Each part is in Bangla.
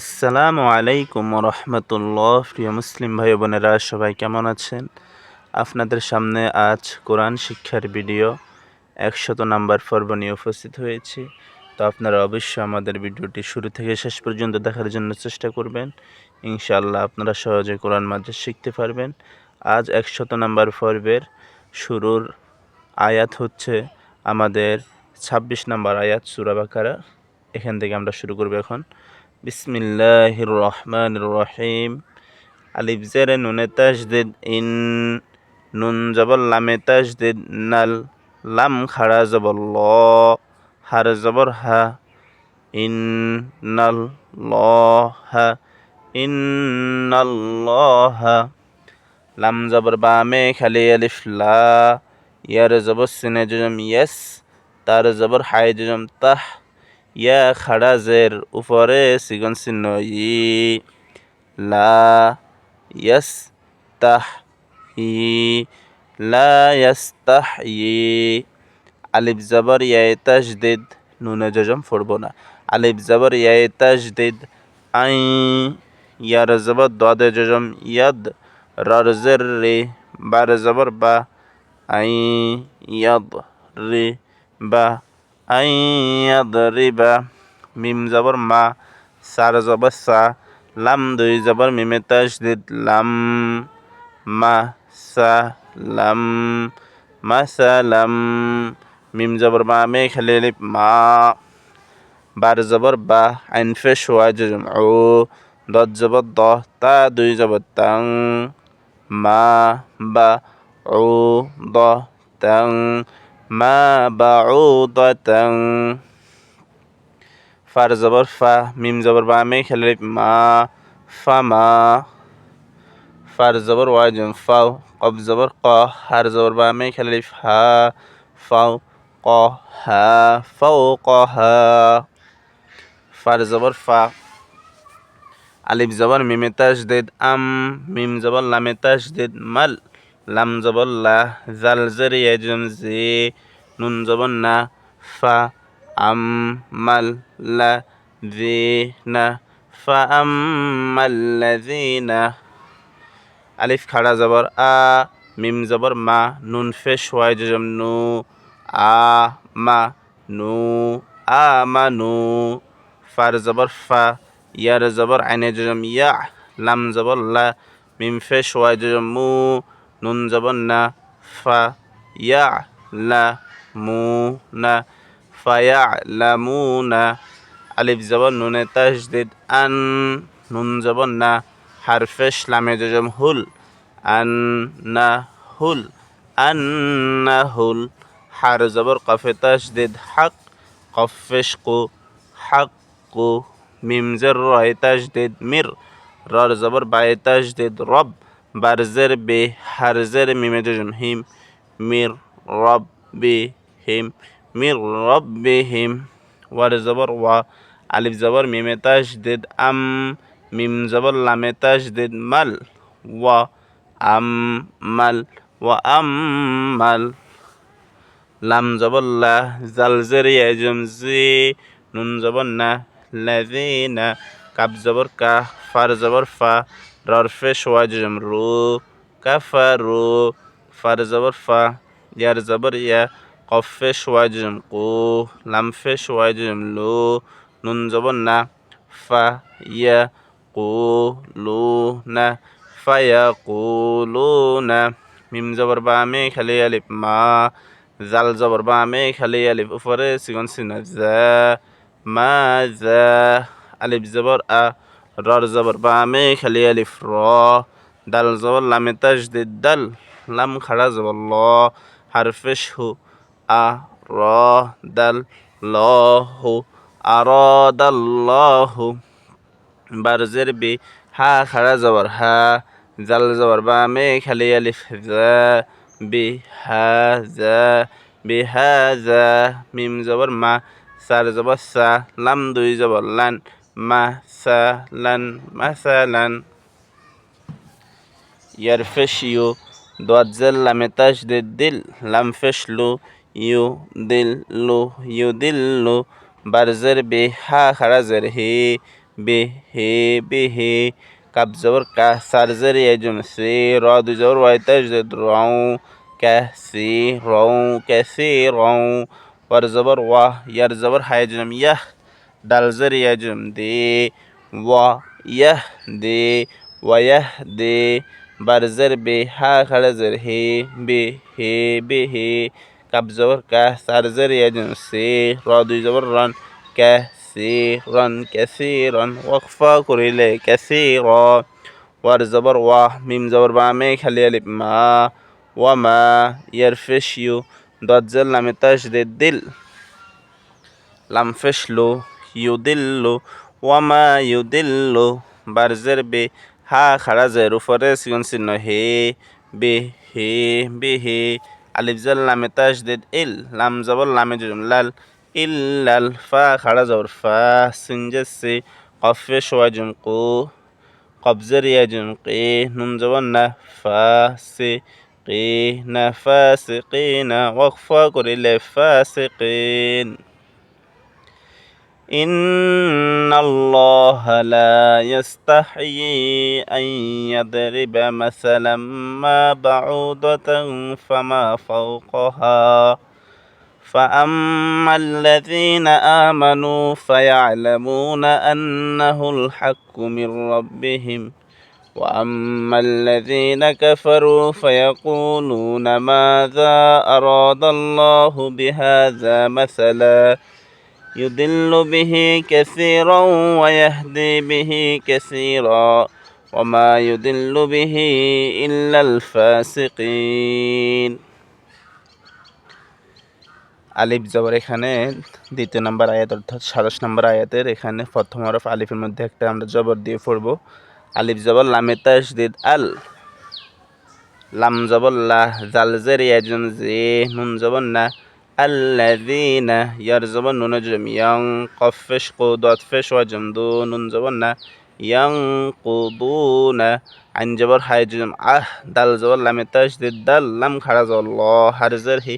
আসসালামু আলাইকুম রহমতুল্লাহ প্রিয় মুসলিম ভাই বোনেরা, সবাই কেমন আছেন? আপনাদের সামনে আজ কোরআন শিক্ষার ভিডিও একশত নাম্বার পর্ব নিয়ে উপস্থিত হয়েছি। তো আপনারা অবশ্যই আমাদের ভিডিওটি শুরু থেকে শেষ পর্যন্ত দেখার জন্য চেষ্টা করবেন। ইনশাআল্লাহ আপনারা সহজে কোরআন মাঝে শিখতে পারবেন। আজ একশত নাম্বার পর্বের শুরুর আয়াত হচ্ছে আমাদের ছাব্বিশ নাম্বার আয়াত সুরাবাকারা এখান থেকে আমরা শুরু করব এখন। বিসমিল্লাহির রহমানির রহিম আলিফ জেরে নুনে তাজদিদ, ইন নুন জবর লামে তাজদিদ, নাল লাম খাড়া জবর ল, হার জবর হা, in null law Ha, in লাম জবর বামে খালি আলিফ লা, ইয়ার জবর সিনে জজম ইয়েস, তার জবর হাই জজম তাহ। ইয়া খাড়া জের উপরে সিগন চিহ্ন ই লা তাহ ই লা ই আলিফ জবর ইয়ায় তাজদিদ, নুনে জজম পড়ব না। আলিফ জবর ইয়ায় তাজদিদ আই ইয়ার জবর দদে জজম ইয়াদ, রর রে। বার জবর বা আই ইয়াদ রে বা আইয়াদরিবা মিম জবর মা সার জবর সা লাম দুই জবর মিমে তাজদিদ লাম মা সা লাম মা সা লাম মিম জবর মা মে খেলে মা বার জবর বা আইন ফেস ওয়া জজম ও দত জবর দ তা দুই জবর তাং মা বা ও দ তাং মা বাউদাতাং ফার জবর ফা, মিম জবর বা, মে খেলে মা, ফা মা। ফার জবর ওয়া জম ফাও কব জবর ক, হার জবর বা, মে খেলে হা ফাও, ক, হা, ফাও, ক, হা। ফার জবর ফা, আলিফ জবর মিমে তাজদিদ আম, মিম জবর লামে তাজদিদ মাল, লাম জবর লা, জাল জের ইয়াজম জি নুন জবর না ফা আম মাল লা জি ফা আম মাল্লাযিনা আলিফ খাড়া জবর আ মিম জবর মা নুন ফেশ ওয়াই জজম নু আ মা নু আ মা নু ফার জবর ফা ইয়ার জবর আইনে জজম ইয়া লাম জবর লা মিম ফেশ ওয়াই জজম মু নুন জবর না ফা ইয়া লা মু না ফায়া লা না আলিফ জবর নুনে তাজদিদ আন নুন জবর না হারফেশ লামে জজম হুল আন না হুল আন না হুল হার জবর কফে তাজদিদ হক কফেশ কু হক কু মিম জের রয় তাজদিদ মির রর জবর বাই তাজদিদ রব বারজের বে হারজের মিমে জজম হিম মির রব বে হিম মির রব বে হিম ওয়ার জবর ওয়া আলিফ জবর মিমে তাজদিদ আম মিম জবর লামে তাজদিদ মাল ওয়া আম মাল ওয়া আম মাল লাম জবর লা জাল জের ইয়াজম জি নুন জবর না লাযিনা কাব জবর কা ফার জবর ফা ফা ইয়া কফ ফেশ ওয়াজম কু লাম ফেশ ওয়াজম লু, নুন জবর না, ফা ইয়া কু লু না ফায়া কু লু না। মিম জবর বা মে খালি আলিফ মা, জাল জবর বা মে খালি আলিফ, উপরে সিগন সিনা জা, মা জা, আলিফ জবর আ, রর জবর বা মে খালি আলিফ র, দাল জবর লামে তাজদিদ দাল, লাম খাড়া জবর ল হারফেশ হু আ র দাল ল হু আরাদাল্লাহু। বারজের বি, হা, খাড়া জবর, হা, জাল জবর, বা, মে, খালি আলিফ, জা, বি, হা, জা, বি, হা, জা, মিম জবর, মা, সার জবর, সা, লাম, দুই জবর, লান, মা, সা, লান, মা, সা, লান। ইয়ারফেশ ইউ, দোয়াত জেল, লামে তাজদিদ দিল, লাম ফেশ লু ইউ দিল লু ইউ দিল লু বারজের বে হা খাড়া জের হে বে হে বে হে কাব জবর কা সার জের ইয়াজুম সে র দুই জবর ওয়াই তাজদিদ রও কা সি রও কা সি রও ওয়ার জবর ওয়া ইয়ার জবর হায়াজুম ইয়াহ ডাল জের ইয়াজুম দে ওয়া ইয়াহ দে ওয়াহ দে বার জের বে হা খাড়া জের হে বে হে বে হে কাব জবর কা সার জের ইয়াজুম সে র দুই জবর রন কা সি রন ক্যাসি রন ওয়াকফা করিলে ক্যাসি র ওয়ার জবর ওয়া মিম জবর বামে খালি আলিফ মা ওয়া মা ইয়ার ফিশ ইউ দজ্জল নামে তাজদিদ দিল লাম ফিশলু ইউদিল্লু ওয়া মা ইউদিল্লু বারজের বে হা খাড়া জের উপরে সিগন চিহ্ন হে বে হে বে হে আলিফ জাল লামে তাজদিদ ইল, লাম জবর লামে জুম লাল, ইল্লাল ফা, খাড়া জবর ফা সিনজেসি কফে শোয়া জুম কু কবজের জুম কে, নুন জবর না ফা, সে কে, না ফা, সে কে إن الله لا يستحيي أن يضرب مثلا ما بعوضة فما فوقها فأما الذين آمنوا فيعلمون أنه الحق من ربهم وأما الذين كفروا فيقولون ماذا أراد الله بهذا مثلا يضل به كثيرا ويهدي به كثيرا وما يضل به إلا الفاسقين আলিফ জবর এখানে দ্বিতীয় নম্বর আয়াত অর্থাৎ সাতাশ নম্বর আয়াতের এখানে প্রথম হরফ আলিফের মধ্যে একটা আমরা জবর দিয়ে পড়বো আলিফ জবর লামে তাসদিদ আল লাম জবর লা জাল জের ইয়াজুম জে নুন জবর না আল্লাযীনা ইয়ার জবর নুন জুম ইয়াং কফ ফেশ কু দত ফেশ ওয়া জুম দু নুন জবর না ইয়াং কুদুনা আইন জবর হাই জুম আহ দাল জবর লামে তাসদিদ দাল লাম খাড়া জল ল হারজের হি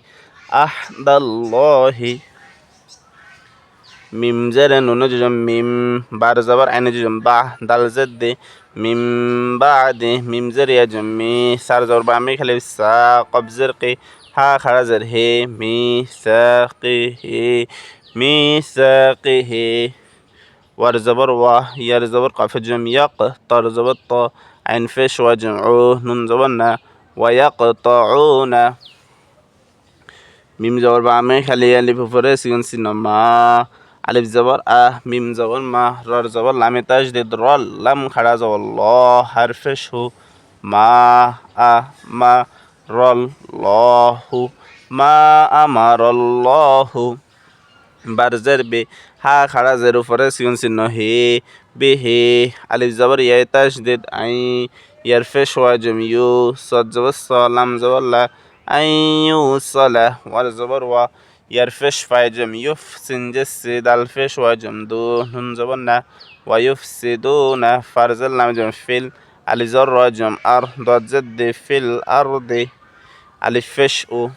আহদাল্লাহি মিম জেরে নুন জুজম, মিম বার জবর আইনে জুজম বা দাল জেদ্দে, মিম বাদে মিম জের ইয়া জুম্মি সার জবর বা আমি খালি সা কবজের কে, হা খাড়া জের হে, মি সাকি হে, মি সাকি হে, ওয়ার জবর ওয়া, ইয়ার জবর কফে জুম, ইয়াক তর জবর ত, আইন ফেশ ওয়া জুম নুন জবর না ওয়াক না। মিম জবর বা আমে খালি আলিফ উপরে সিগন চিহ্ন মা আলিফ জবর, আহ, মিম জবর মাহ জবর, লামে তাজ দেদ লাম খাড়া জবর, ল, হারফে সু, মা আহ মা, রল হু, মা আমার লহু বারজের বে, হা, খাড়া, জের উপরে, সিগুন, চিহ্ন, হে, বে, হে, আলিফ জবর ইয়া তাজ দেদ আই, ইয়ারফে সোয়া জমি, ইউ সৎ জবর, স জবর, লা, আই, ইউ সলা ওয়ার জবর, ওয়া يرفش فيجم يفسن جسد الفش وجمدو نون زبنا ويفسدون فرزلنا جم في الزر وجم أرض زد في الأرض. الفش أو.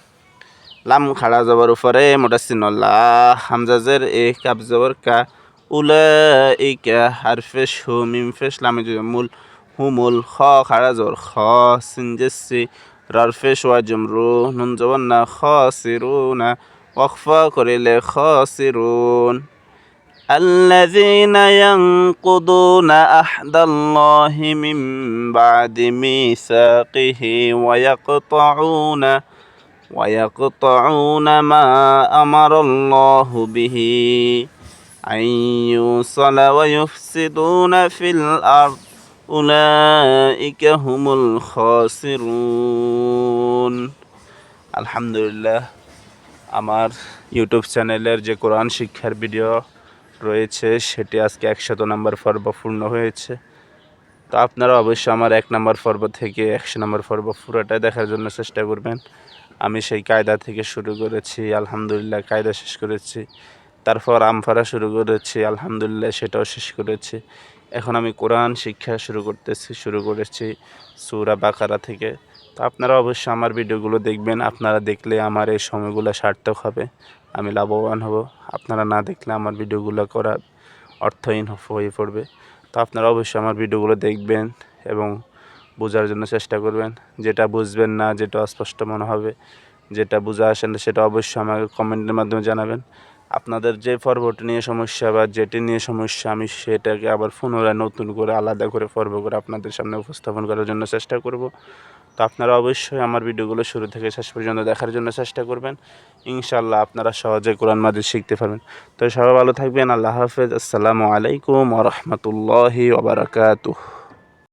لم خلا زبر فر مدسن الله. حمزة زر إيه كاب زبر كا أولئك حرفش هو من فش لم جمول هم الخا خلا زبر خا سنجسي رفش وجمرو نون زبنا خاسرون. واخفى قليل الخاسرون الذين ينقضون أحد الله من بعد ميثاقه ويقطعون ويقطعون ما أمر الله به أن يوصل ويفسدون في الأرض أولئك هم الخاسرون الحمد لله আমার ইউটিউব চ্যানেলের যে কোরআন শিক্ষার ভিডিও রয়েছে, সেটি আজকে একশত নম্বর পর্ব পূর্ণ হয়েছে। তো আপনারা অবশ্যই আমার এক নম্বর পর্ব থেকে একশো নম্বর পর্ব পুরোটাই দেখার জন্য চেষ্টা করবেন। আমি সেই কায়দা থেকে শুরু করেছি, আলহামদুলিল্লাহ কায়দা শেষ করেছি। তারপর আমফারা শুরু করেছি, আলহামদুলিল্লাহ সেটাও শেষ করেছি। এখন আমি কোরআন শিক্ষা শুরু করতেছি, শুরু করেছি সুরা বাকারা থেকে। তো আপনারা অবশ্যই আমার ভিডিওগুলো দেখবেন। আপনারা দেখলে আমার এই সময়গুলো সার্থক হবে। আমি লাভবান হব। আপনারা না দেখলে আমার ভিডিওগুলো করা অর্থহীন হয়ে পড়বে। তো আপনারা অবশ্যই আমার ভিডিওগুলো দেখবেন এবং বোঝার জন্য চেষ্টা করবেন। যেটা বুঝবেন না, যেটা অস্পষ্ট মনে হবে, যেটা বোঝা আসে না, সেটা অবশ্যই আমাকে কমেন্টের মাধ্যমে জানাবেন। আপনাদের যে পর্বটি নিয়ে সমস্যা বা যেটি নিয়ে সমস্যা, আমি সেটাকে আবার পুনরায় নতুন করে, আলাদা করে পর্ব করে আপনাদের সামনে উপস্থাপন করার জন্য চেষ্টা করব। তো আপনারা অবশ্যই আমার ভিডিওগুলো শুরু থেকে শেষ পর্যন্ত দেখার জন্য চেষ্টা করবেন। ইনশাল্লাহ আপনারা সহজে কোরআন মাজিদ শিখতে পারবেন। তো সবাই ভালো থাকবেন। আল্লাহ হাফেজ। আসসালামু আলাইকুম ওরহমতুল্লাহি ওবরাকাতুহ